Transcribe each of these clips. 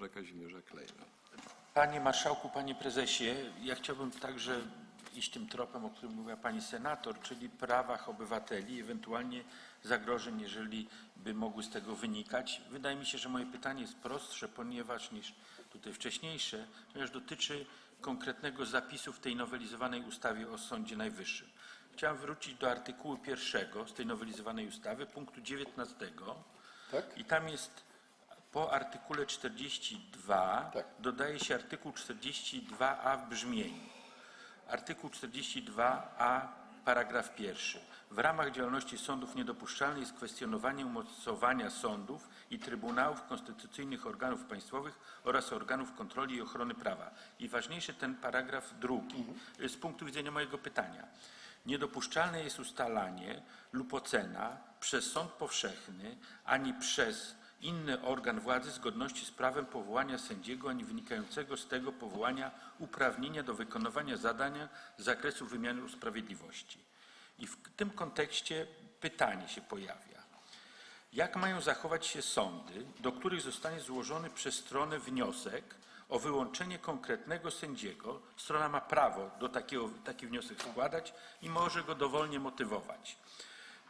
profesora Kazimierza Klejna. Panie marszałku, panie prezesie, ja chciałbym także iść tym tropem, o którym mówiła pani senator, czyli prawach obywateli, ewentualnie zagrożeń, jeżeli by mogły z tego wynikać. Wydaje mi się, że moje pytanie jest prostsze, ponieważ niż tutaj wcześniejsze, ponieważ dotyczy konkretnego zapisu w tej nowelizowanej ustawie o Sądzie Najwyższym. Chciałem wrócić do artykułu pierwszego z tej nowelizowanej ustawy, punktu 19. Tak? I tam jest po artykule 42 Tak. dodaje się artykuł 42a w brzmieniu. Artykuł 42a, paragraf pierwszy. W ramach działalności sądów niedopuszczalne jest kwestionowanie umocowania sądów i trybunałów konstytucyjnych organów państwowych oraz organów kontroli i ochrony prawa. I ważniejszy ten paragraf drugi z punktu widzenia mojego pytania. Niedopuszczalne jest ustalanie lub ocena przez sąd powszechny ani przez inny organ władzy zgodności z prawem powołania sędziego ani wynikającego z tego powołania uprawnienia do wykonywania zadania z zakresu wymiaru sprawiedliwości. I w tym kontekście pytanie się pojawia. Jak mają zachować się sądy, do których zostanie złożony przez stronę wniosek o wyłączenie konkretnego sędziego? Strona ma prawo do takiego, taki wniosek składać i może go dowolnie motywować.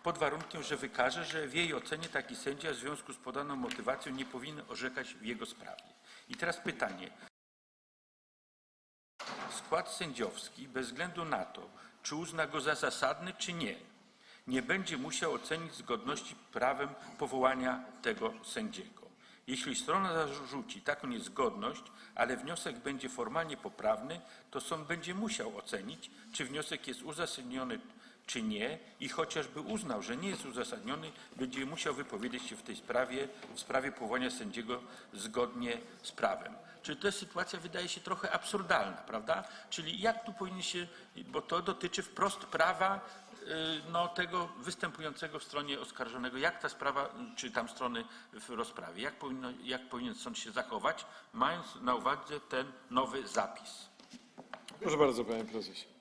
Pod warunkiem, że wykaże, że w jej ocenie taki sędzia w związku z podaną motywacją nie powinien orzekać w jego sprawie. I teraz pytanie. Skład sędziowski, bez względu na to, czy uzna go za zasadny, czy nie, nie będzie musiał ocenić zgodności prawem powołania tego sędziego. Jeśli strona zarzuci taką niezgodność, ale wniosek będzie formalnie poprawny, to sąd będzie musiał ocenić, czy wniosek jest uzasadniony, czy nie i chociażby uznał, że nie jest uzasadniony, będzie musiał wypowiedzieć się w tej sprawie, w sprawie powołania sędziego zgodnie z prawem. Czyli jest sytuacja, wydaje się, trochę absurdalna, prawda? Czyli jak tu powinien się, bo to dotyczy wprost prawa y, no, tego występującego w stronie oskarżonego, jak ta sprawa, czy tam strony w rozprawie, jak, powinno, jak powinien sąd się zachować, mając na uwadze ten nowy zapis. Proszę bardzo, panie prezesie.